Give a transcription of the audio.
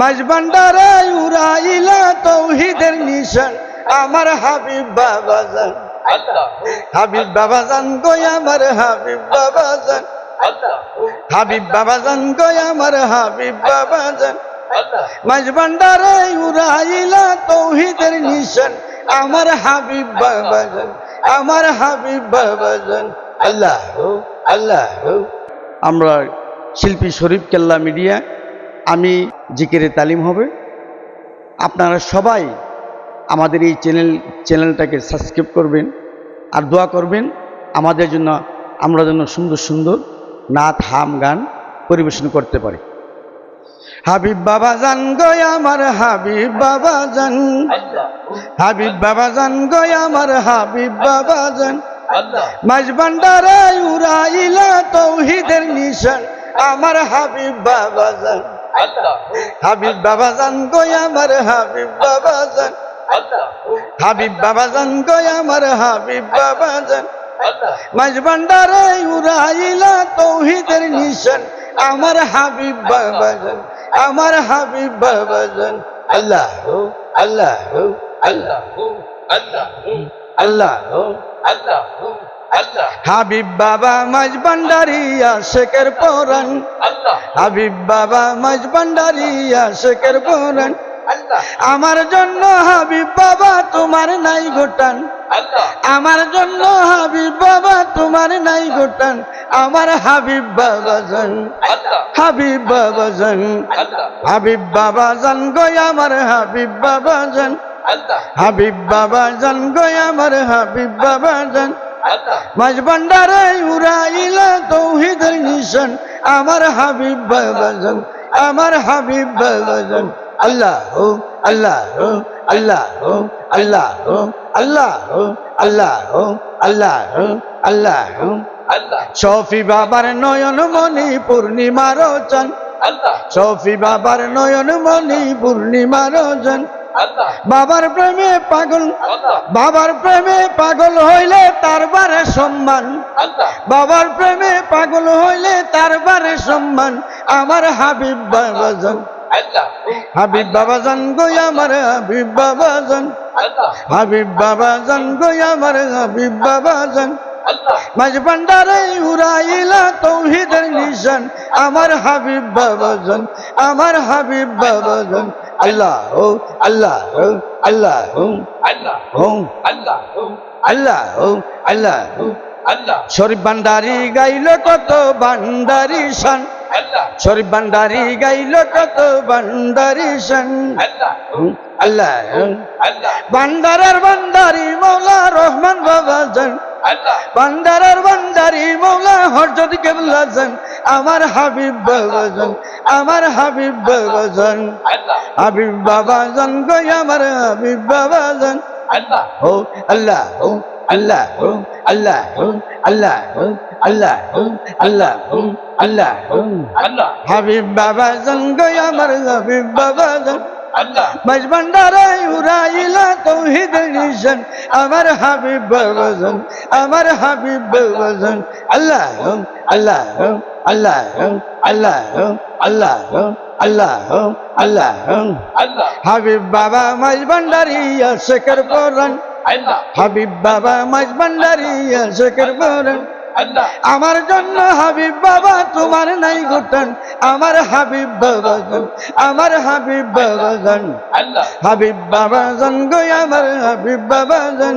মাঝ ভান্ডারে উড়াইলা তৌহিদের নিশান। আমার হাবিব বাবা আল্লাহ। হাবিব বাবা জান গই আমার হাবিব বাবা জান। আল্লাহ। হাবিব বাবা জান গই আমার হাবিব বাবা জান। আল্লাহ। মাঝ ভান্ডারে উড়াইলা তৌহিদের নিশান। আমার হাবিব বাবা জান। আমার হাবিব বাবা জান। আল্লাহ। আল্লাহ। আমরা শিল্পী শরীফ কেল্লা মিডিয়া আমি জিকেরে তালিম হবে। আপনারা সবাই আমাদের এই চ্যানেল, চ্যানেলটাকে সাবস্ক্রাইব করবেন আর দোয়া করবেন। আমাদের জন্য, আমরা যেন সুন্দর সুন্দর নাচ, হাম, গান পরিবেশন করতে পারি। হাবিব বাবা জান গয় আমার, হাবিব বাবা জান। হাবিব বাবা জান গয় আমার, হাবিব বাবা জান। আল্লাহ মাঝ ভান্ডারে উড়াইলা তৌহিদের নিশান, আমার হাবিব বাবা জান। হাবিব বাবা জান গয় আমার হাবিব বাবা জান। হাবিব বাবা জান গয় আমার হাবিব বাবা জান। মাঝ ভান্ডারে উড়াইলা তৌহিদের নিশান। আমার হাবিব বাবা জান আমার হাবিব বাবা জান। আল্লাহ আল্লাহ আল্লাহ আল্লাহ আল্লাহ আল্লাহ হাবিব বাবা মাঝ ভান্ডারিয়া শেখের পরান হাবিব বাবা মাঝ ভান্ডারিয়া শেখের পরান আমার জন্য হাবিব বাবা তোমার নাই আল্লাহ আমার জন্য হাবিব বাবা তোমার নাই গোটান আমার হাবিব বাবা জান হাবিব বাবা জান হাবিব বাবা জান গয় আমার হাবিব বাবা জান হাবিব বাবা জান গয় আমার হাবিব বাবা জান উড়াইলা তৌহিদের নিশান। আমার হাবিব বাবা জান আমার হাবিব বাবা জান। আল্লাহ হো আল্লাহ হো আল্লাহ হো আল্লাহ হো আল্লাহ হো আল্লাহ হো আল্লাহ হো আল্লাহ হো। শফি বাবার নয়ন মণি পূর্ণিমার চান। শফি বাবার নয়ন মণি পূর্ণিমার চান। বাবার প্রেমে পাগল বাবার প্রেমে পাগল হইলে তার বারে সম্মান। বাবার প্রেমে পাগল হইলে তার বারে সম্মান। আমার হাবিব বাবা জান। হাবিব বাবা জান গই আমার হাবিব বাবা জান। হাবিব বাবা জান গই আমার হাবিব বাবা জান। মাঝ ভান্ডারে উড়াইলা তৌহিদের নিশান। আমার হাবিব বাবা জান আমার হাবিব বাবা জান। আল্লাহ ও আল্লাহ আল্লাহ আল্লাহ আল্লাহ আল্লাহ আল্লাহ। আল্লাহ। শরীফ ভান্ডারি গাইল কত ভান্ডারি শান। শরীফ ভান্ডারি গাইল কত ভান্ডারি শান। আল্লাহ। আল্লাহ। আল্লাহ। ভান্ডারের ভান্ডারি মৌলা রহমান বাবা। জান আল্লাহ। ভান্ডারের ভান্ডারি মৌলা হরজত কেবলা জান আমার হাবিব বাবা জান আমার হাবিব বাবা জান। আল্লাহ। হাবিব বাবা জান গই আমার হাবিব বাবা জান। আল্লাহ। ও আল্লাহ ও আল্লাহ ও আল্লাহ ও আল্লাহ ও আল্লাহ ও আল্লাহ ও আল্লাহ ও আল্লাহ। হাবিব বাবা জঙ্গই আমার হাবিব বাবা জন। আল্লাহ মাঝ ভান্ডারে উড়াইলা তৌহিদ নিশান। আমার হাবিব আমার হাবিব আল্লাহ আল্লাহ আল্লাহ আল্লাহ আল্লাহ আল্লাহ আল্লাহ হাবিব বাবা মাঝ ভান্ডারিয়া শেখর পরান হাবিব বাবা মাঝ ভান্ডারিয়া শেখর পরান আমার জন্য হাবিব বাবা তোমার নাই ঘটন। আমার হাবিব বাবা জন আমার হাবিব বাবা জন। হাবিব বাবা জন গো আমার হাবিব বাবা জান।